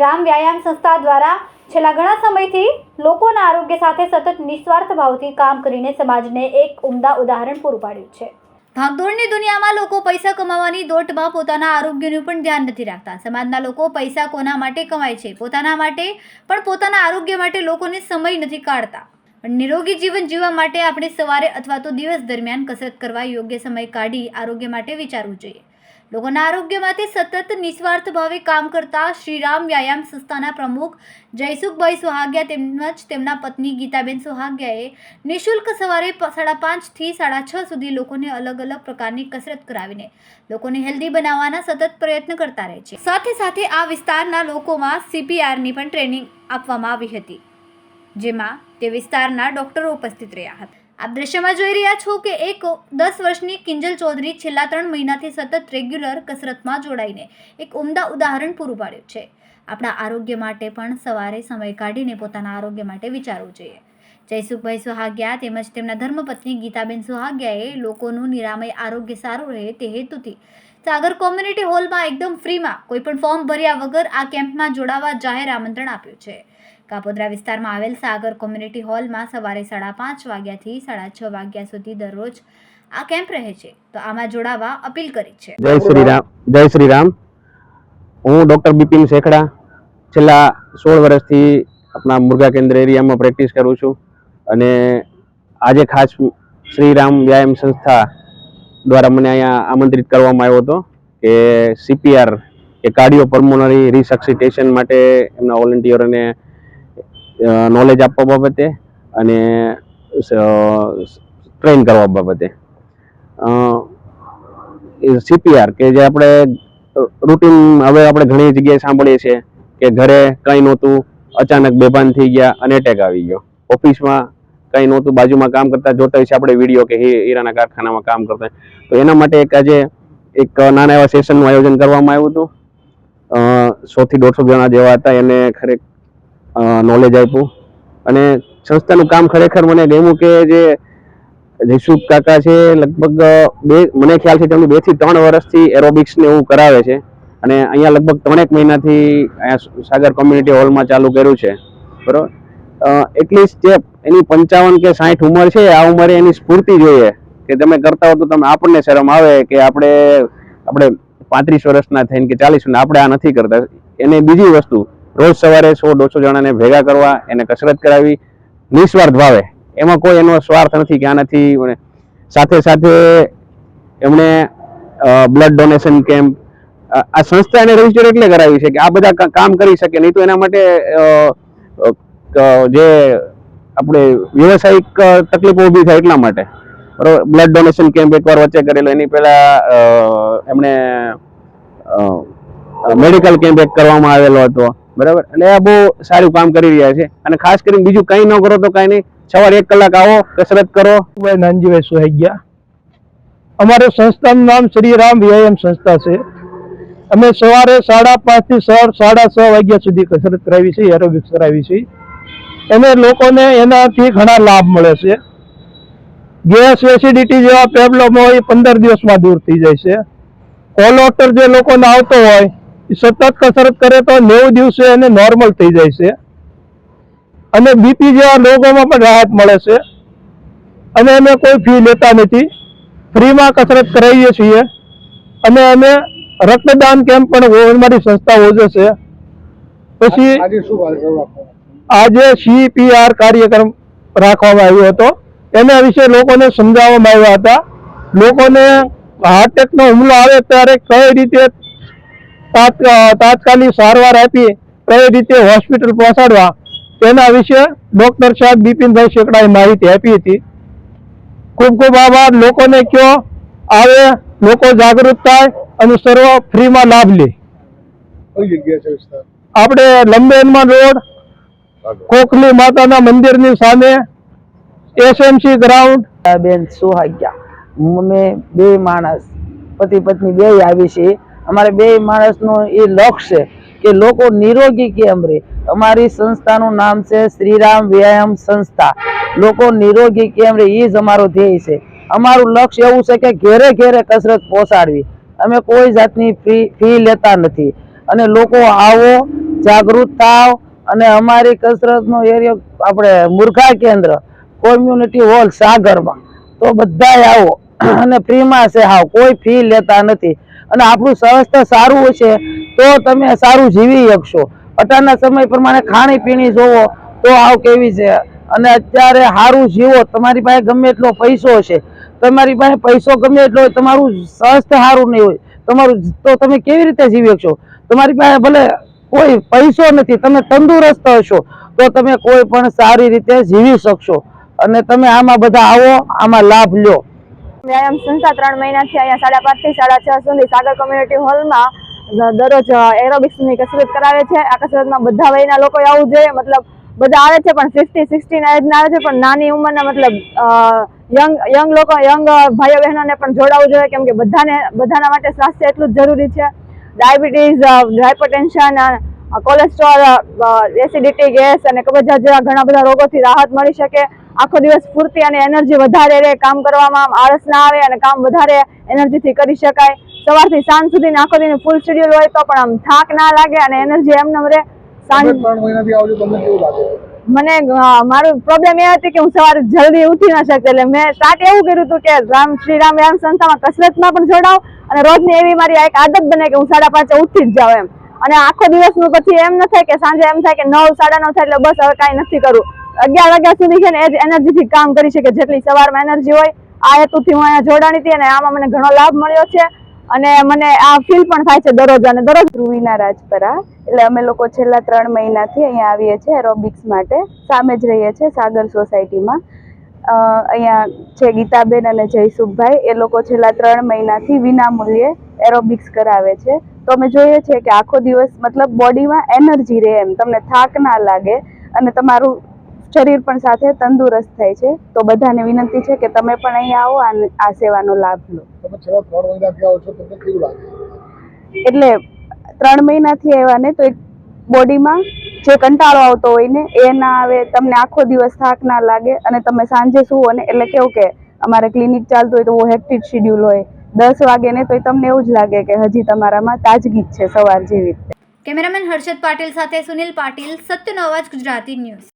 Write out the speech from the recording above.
રામ વ્યાયામ સંસ્થા દ્વારા છેલ્લા ઘણા સમયથી લોકોના આરોગ્ય સાથે સતત નિસ્વાર્થ ભાવથી કામ કરીને સમાજને એક ઉમદા ઉદાહરણ પૂરું પાડ્યું છે. ભાગદોડની દુનિયામાં લોકો પૈસા કમાવાની દોટમાં પોતાના આરોગ્યનું પણ ધ્યાન નથી રાખતા. સમાજના લોકો પૈસા કોના માટે કમાય છે, પોતાના માટે, પણ પોતાના આરોગ્ય માટે લોકોને સમય નથી કાઢતા. નિરોગી જીવન જીવવા માટે આપણે સવારે અથવા તો દિવસ દરમિયાન કસરત કરવા યોગ્ય સમય કાઢી આરોગ્ય માટે વિચારવું જોઈએ. લોકોના આરોગ્ય સતત નિસ્વાર્થ ભાવે કામ કરતા શ્રીરામ વ્યાયામ સંસ્થાના પ્રમુખ જયસુખભાઈ સોહાગિયા તેમજ તેમના પત્ની ગીતાબેન સોહાગિયાએ નિઃશુલ્ક સવારે સાડા પાંચથી સાડા છ સુધી લોકોને અલગ અલગ પ્રકારની કસરત કરાવીને લોકોને હેલ્ધી બનાવવાના સતત પ્રયત્ન કરતા રહે છે. સાથે સાથે આ વિસ્તારના લોકોમાં સીપીઆરની પણ ટ્રેનિંગ આપવામાં આવી હતી, જેમાં તે વિસ્તારના ડોક્ટરો ઉપસ્થિત રહ્યા હતા. આપ દ્રશ્યમાં જોઈ રહ્યા છો કે એક દસ વર્ષની કિંજલ ચૌધરી છેલ્લા ત્રણ મહિનાથી સતત રેગ્યુલર કસરતમાં જોડાઈને એક ઉમદા ઉદાહરણ પૂરું પાડ્યું છે. આપણા આરોગ્ય માટે પણ સવારે સમય કાઢીને પોતાના આરોગ્ય માટે વિચારવું જોઈએ. જયસુખભાઈ સુહાગ્યા તેમજ તેમના ધર્મપત્ની ગીતાબેન સુહાગ્યાએ લોકોનું નિરામય આરોગ્ય સારું રહે તે હેતુથી સાગર કોમ્યુનિટી હોલમાં એકદમ ફ્રીમાં કોઈપણ ફોર્મ ભર્યા વગર આ કેમ્પમાં જોડાવા જાહેર આમંત્રણ આપ્યું છે. કાપોદ્રા વિસ્તારમાં આવેલ સાગર કોમ્યુનિટી હોલમાં સવારે સાડા પાંચ વાગ્યાથી સાડા છ વાગ્યા સુધી દરરોજ આ કેમ્પ રહે છે. તો આમાં જોડાવા અપીલ કરી છે. જય શ્રી રામ જય શ્રી રામ હું ડૉક્ટર બિપિન શેખડા છેલ્લા સોળ વર્ષથી આપણા મુર્ગા કેન્દ્ર એરિયામાં પ્રેક્ટિસ કરું છું અને આજે ખાસ શ્રીરામ વ્યાયામ સંસ્થા દ્વારા મને અહીંયા આમંત્રિત કરવામાં આવ્યો હતો કે સીપીઆર કે કાર્ડિયો પર્મોનરી રિસક્સિટેશન માટે એમના વોલન્ટિયરોને નોલેજ આપવા બાબતે અને ટ્રેન કરવા બાબતે. સીપીઆર કે જે આપણે રૂટીન હવે આપણે ઘણી જગ્યાએ સાંભળીએ છીએ કે ઘરે કંઈ નહોતું, અચાનક બેભાન થઈ ગયા, અને એટેક આવી ગયો. ઓફિસમાં કંઈ નહોતું, બાજુમાં કામ કરતા જોતા હોય છે આપણે વીડિયો કે હીરાના કારખાનામાં કામ કરતા તો એના માટે એક આજે એક નાના એવા સેશનનું આયોજન કરવામાં આવ્યું હતું. સોથી દોઢસો જણા જેવા હતા, એને ખરેખ નોલેજ આપ્યું. અને સંસ્થાનું કામ ખરેખર મને ગમ્યું કે જે જયસુખ કાકા છે, લગભગ બે, મને ખ્યાલ છે તેમની બેથી ત્રણ વર્ષથી એરોબિક્સ ને એવું કરાવે છે. અને અહીંયા લગભગ ત્રણેક મહિનાથી અહીંયા સાગર કોમ્યુનિટી હોલમાં ચાલુ કર્યું છે. બરાબર? એટલીસ્ટ જે એની પંચાવન કે સાઠ ઉંમર છે, આ ઉંમરે એની સ્ફૂર્તિ જોઈએ. કે તમે કરતા હો તો તમે આપણને શરમ આવે કે આપણે આપણે પાંત્રીસ વર્ષના થઈને કે ચાલીસ આપણે આ નથી કરતા. એને બીજી વસ્તુ રોજ સવારે સો દોઢસો જણાને ભેગા કરવા, એને કસરત કરાવી, નિસ્વાર્થ ભાવે. એમાં કોઈ એનો સ્વાર્થ નથી કે આનાથી સાથે સાથે એમણે બ્લડ ડોનેશન કેમ્પ આ સંસ્થા એને રજિસ્ટર એટલે કરાવી છે કે આ બધા કામ કરી શકે. નહીં તો એના માટે જે આપણે વ્યવસાયિક તકલીફો ઊભી થાય એટલા માટે. બરોબર? બ્લડ ડોનેશન કેમ્પ એકવાર વચ્ચે કરેલો. એની પહેલા એમણે મેડિકલ કેમ્પ એક કરવામાં આવેલો હતો. બરાબર? એટલે આ બહુ સારું કામ કરી રહ્યા છે. અને ખાસ કરીને બીજું કંઈ ન કરો તો કાંઈ નહીં. સવારે એક કલાક આવો, કસરત કરો. ભાઈ નાનજીભાઈ ગયા. અમારે સંસ્થાનું નામ શ્રી રામ વ્યાયામ સંસ્થા છે. અમે સવારે સાડા પાંચથી સાડા છ વાગ્યા સુધી કસરત કરાવી છે એરોબિક્સ કરાવી છે. અને લોકોને એનાથી ઘણા લાભ મળે છે. ગેસ એસિડિટી જેવા પ્રોબ્લેમ હોય એ પંદર દિવસમાં દૂર થઈ જાય છે. કોલોટર જે લોકોને આવતો હોય સતત કસરત કરે તો નેવું દિવસે એને નોર્મલ થઈ જાય છે. અને બીપી જેવા રોગોમાં પણ રાહત મળે છે. અને અમે કોઈ ફી લેતા નથી. ફ્રીમાં કસરત કરાવીએ છીએ. અને અમે રક્તદાન કેમ્પ પણ અમારી સંસ્થા યોજે છે. પછી આજે સીપીઆર કાર્યક્રમ રાખવામાં આવ્યો હતો. એના વિશે લોકોને સમજાવવામાં આવ્યા હતા. લોકોને હાર્ટ એટેકનો હુમલો આવે ત્યારે કઈ રીતે તાત્કાલિક સારવાર આપી કઈ રીતે હોસ્પિટલ પહોંચાડવા તેના વિશે ડોક્ટર સાહેબ બિપિનભાઈ શેકડાએ માહિતી આપી હતી. ખૂબ ખૂબ આભાર. લોકોને કયો આવે લોકો જાગૃત થાય અને સર્વ ફ્રીમાં લાભ લે. આપણે લંબેનમાં રોડ કોકલી માતાના મંદિરની સામે એસએમસી ગ્રાઉન્ડ બેન સુહાગ્યા. અમે બે માણસ પતિ પત્ની બે આવી છે. અમારે બે માણસનો એ લક્ષ્ય છે કે લોકો નિરોગી કેમ રહે? અમારી સંસ્થાનું નામ છે શ્રીરામ વ્યાયામ સંસ્થા. લોકો નિરોગી કેમ રહે? એ જ અમારો ધ્યેય છે. અમારું લક્ષ્ય એવું છે કે ઘેરે ઘેરે કસરત પહોંચાડવી. અમે કોઈ જાતની ફી ફી લેતા નથી. અને લોકો આવો, જાગૃત થાવ અને અમારી કસરતનો એરિયો આપણે મુર્ખા કેન્દ્ર, કોમ્યુનિટી હોલ સાગરમાં. તો બધાય આવો. અને ફ્રીમાં છે હાવ. કોઈ ફી લેતા નથી. અને આપણું સ્વાસ્થ્ય સારું હશે તો તમે સારું જીવી શકશો. અત્યારના સમય પ્રમાણે ખાણી પીણી જોવો તો આવ કેવી છે? અને અત્યારે સારું જીવો, તમારી પાસે ગમે એટલો પૈસો હશે. તમારી પાસે પૈસો ગમે એટલો હોય, તમારું સ્વાસ્થ્ય સારું નહીં હોય, તમારું તો તમે કેવી રીતે જીવી શકશો? તમારી પાસે ભલે કોઈ પૈસો નથી, તમે તંદુરસ્ત હશો, તો તમે કોઈ પણ સારી રીતે જીવી શકશો. અને તમે આમાં બધા આવો, આમાં લાભ લ્યો વ્યાયામ સંસ્થા ત્રણ મહિનાથી અહીંયા સાડા પાંચથી સાડા છ સુધી સાગર કોમ્યુનિટી હોલમાં દરરોજ એરોબિક્સની કસરત કરાવે છે. આ કસરતમાં બધા વયના લોકો આવવું જોઈએ. મતલબ બધા આવે છે, પણ સિક્સટી ના એજના આવે છે, પણ નાની ઉંમરના મતલબ યંગ યંગ લોકો યંગ ભાઈઓ બહેનોને પણ જોડાવવું જોઈએ, કેમ કે બધાને, બધાના માટે સ્વાસ્થ્ય એટલું જ જરૂરી છે. Diabetes hypertension cholesterol acidity gas અને કબજિયાત જેવા ઘણા બધા રોગોથી રાહત મળી શકે. આખો દિવસ સ્ફૂર્તિ અને એનર્જી વધારે રહે કામ કરવામાં આળસ ના આવે અને કામ વધારે એનર્જીથી કરી શકાય. સવારથી સાંજ સુધી આખો દિન ફૂલ શેડ્યુલ હોય તો પણ આમ થાક ના લાગે અને એનર્જી એમને રહે. સાંજ મને મારું પ્રોબ્લેમ એ હતી કે હું સવારે જલ્દી ઉઠી ન શકતી એટલે મેં સ્ટાર્ટ એવું કર્યું હતું કે રામ શ્રી રામ રામ સંસ્થામાં કસરતમાં પણ જોડાવ અને રોજની એવી મારી આ એક આદત બને કે હું સાડા પાંચે ઉઠી જ જાઉં એમ. અને આખો દિવસનું પછી એમ ન થાય કે સાંજે એમ થાય કે નવ સાડા નવ થાય એટલે બસ હવે કાંઈ નથી કરવું અગિયાર વાગ્યા સુધી છે ને એ જ એનર્જીથી કામ કરી શકે જેટલી સવારમાં એનર્જી હોય, આ હેતુથી હું અહીંયા જોડાણી હતી અને આમાં મને ઘણો લાભ મળ્યો છે. અને મને આ ફીલ પણ થાય છે દરરોજ અને દરરોજ ધ્રુવીના રાજપરા. એટલે અમે લોકો છેલ્લા ત્રણ મહિનાથી અહીંયા આવીએ છીએ એરોબિક્સ માટે. સામે જ રહીએ છીએ સાગર સોસાયટીમાં. અહીંયા છે ગીતાબેન અને જયસુખભાઈ. એ લોકો છેલ્લા ત્રણ મહિનાથી વિના મૂલ્યે એરોબિક્સ કરાવે છે. તો અમે જોઈએ છીએ કે આખો દિવસ મતલબ બોડીમાં એનર્જી રહે એમ. તમને થાક ના લાગે અને તમારું શરીર પણ સાથે તંદુરસ્ત થાય છે. તો બધાને વિનંતી છે કે તમે પણ અહીંયા આવો અને આ સેવાનો લાભ લો. તમે છેલ્લા ત્રણ મહિનાથી આવો છો તમને કેવું લાગે? એટલે ત્રણ મહિનાથી આવ્યા ને તો એક બોડીમાં જે કંટાળો આવતો હોય ને એ ના આવે તમને આખો દિવસ થાક ના લાગે અને તમે સાંજે સુવો ને એટલે કેવું કે અમારે ક્લિનિક ચાલતું હોય તો બહુ હેક્ટિક શિડ્યુલ હોય. દસ વાગે ને તો તમને એવું જ લાગે કે હજી તમારામાં તાજગી જ છે સવાર જેવી રીતે. કેમેરામેન હર્ષદ પાટીલ સાથે સુનિલ પાટીલ સત્યનો અવાજ ગુજરાતી ન્યૂઝ.